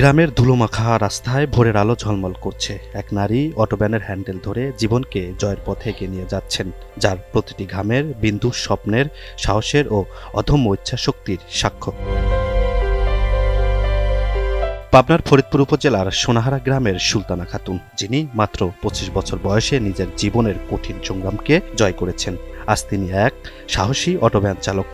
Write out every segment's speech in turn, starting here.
গ্রামের ধুলোমাখা রাস্তায় ভোরের আলো ঝলমল করছে। এক নারী অটোব্যানের হ্যান্ডেল ধরে জীবনকে জয়ের পথে এগিয়ে নিয়ে যাচ্ছেন, যার প্রতিটি ঘামের বিন্দু স্বপ্নের সাহসের ও অধম্য ইচ্ছা শক্তির সাক্ষ্য। পাবনার ফরিদপুর উপজেলার সোনাহারা গ্রামের সুলতানা খাতুন, যিনি মাত্র পঁচিশ বছর বয়সে নিজের জীবনের কঠিন সংগ্রামকে জয় করেছেন। আজ তিনি এক সাহসী অটোভ্যান চালক।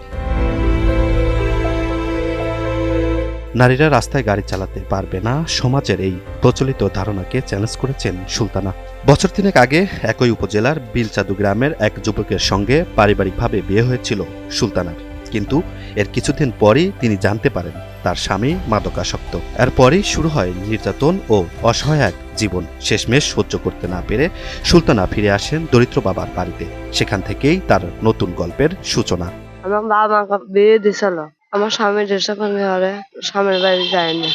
নারীরা রাস্তায় গাড়ি চালাতে পারবে না। সমাজের এই প্রচলিত ধারণাকে চ্যালেঞ্জ করেছেন সুলতানা। বছর তিনেক আগে একই উপজেলার বিলচাদু গ্রামের এক যুবকের সঙ্গে পারিবারিকভাবে বিয়ে হয়েছিল সুলতানার। কিন্তু এর কিছুদিন পরই তিনি জানতে পারেন তার স্বামী মাদকাসক্ত। এরপরই শুরু হয় নির্যাতন ও অসহায় জীবন। শেষমেশ সহ্য করতে না পেরে সুলতানা ফিরে আসেন দরিদ্র বাবার বাড়িতে। সেখান থেকেই তার নতুন গল্পের সূচনা। আমার বাবা বিয়ে দিছিল। আমার স্বামী দেশে পানি হলে স্বামীর বাড়ি যায়নি।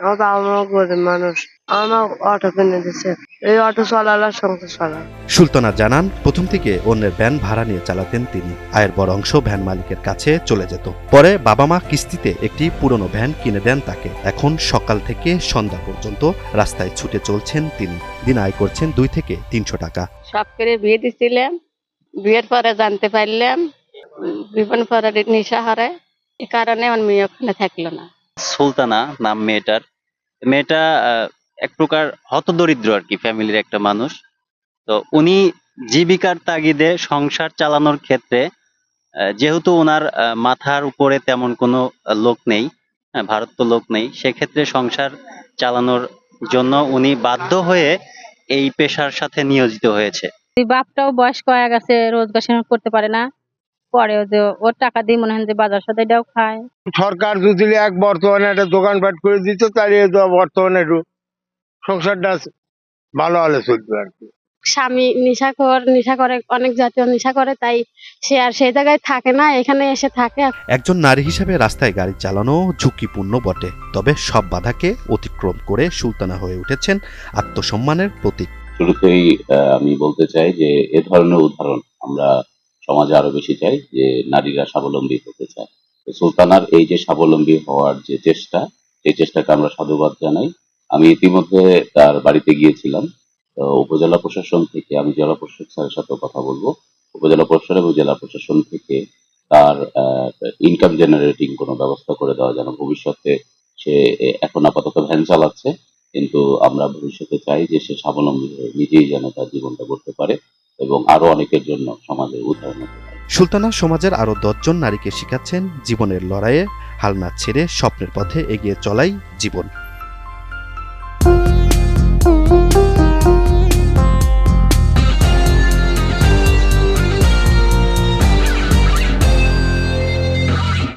আমার বাবা মা গরিব মানুষ। আমার অটো কিনে দিছে এই অটো চলালে সংসার চলায় সুলতানা জানান প্রথম থেকে অন্যের ভ্যান ভাড়া নিয়ে চালাতেন তিনি। আয়ের বড় অংশ ভ্যান মালিকের কাছে চলে যেত। পরে বাবা মা কিস্তিতে একটি পুরনো ভ্যান কিনে দেন তাকে। এখন সকাল থেকে সন্ধ্যা পর্যন্ত রাস্তায় ছুটে চলছেন তিনি। দিন আয় করছেন দুই থেকে তিনশো টাকা। সব করে বিয়ে দিছিলাম। বিয়ের পরে জানতে পারলাম। বিপন পরে নিশা হারে এ কারণে আমার মেয়ে ওখানে থাকল না। সুলতানা নাম মেয়েটার। মেয়েটা এক প্রকার হতদরিদ্র আর কি ফ্যামিলির একটা মানুষ। তো উনি জীবিকার তাগিদে সংসার চালানোর ক্ষেত্রে আহ, যেহেতু ওনার আহ, মাথার উপরে তেমন কোনো লোক নেই হ্যাঁ, ভারত তো লোক নেই সেক্ষেত্রে সংসার চালানোর জন্য উনি বাধ্য হয়ে এই পেশার সাথে নিয়োজিত হয়েছে। বাপটাও বয়স্ক হয়ে গেছে রোজগার করতে পারে না। পরে ওই যে ওর টাকা দিয়ে মনে হয় যে বাজার সদাইটাও খায়। সরকার যদি এক বর্তমানে একটা দোকানপাট করে দিত তাহলে তো বর্তমানে একটু সংসারটা ভালো হলে চলবে আর কি। স্বামী নেশা কর নেশা করে অনেক জাতীয় নেশা করে তাই সে আর সেই জায়গায় থাকে না এখানে এসে থাকে। একজন নারী হিসেবে রাস্তায় গাড়ি চালানো ঝুঁকিপূর্ণ বটে তবে সব বাধাকে অতিক্রম করে সুলতানা হয়ে উঠেছেন আত্মসম্মানের প্রতীক। শুরুতেই আহ, আমি বলতে চাই যে এ ধরনের উদাহরণ আমরা সমাজে আরও বেশি চাই যে নারীরা স্বাবলম্বী হতে চায়। সুলতানার এই যে স্বাবলম্বী হওয়ার যে চেষ্টা এই চেষ্টাকে আমরা সাধুবাদ জানাই। আমি ইতিমধ্যে তার বাড়িতে গিয়েছিলাম। উপজেলা প্রশাসন থেকে, আমি জেলা প্রশাসক স্যারের সাথে কথা বলব। উপজেলা প্রশাসন এবং জেলা প্রশাসন থেকে তার ইনকাম জেনারেটিং কোনো ব্যবস্থা করে দেওয়া যেন ভবিষ্যতে সে এখন আপাতত ভ্যান চালাচ্ছে। কিন্তু আমরা ভবিষ্যতে চাই যে সে স্বাবলম্বী হয়ে নিজেই যেন তার জীবনটা করতে পারে। এবং আরও অনেকের জন্য সমাজের উদাহরণ সুলতানা সমাজের আরও দশজন নারীকে শিখাচ্ছেন জীবনের লড়াইয়ে, হাল না ছেড়ে স্বপ্নের পথে এগিয়ে চলাই জীবন।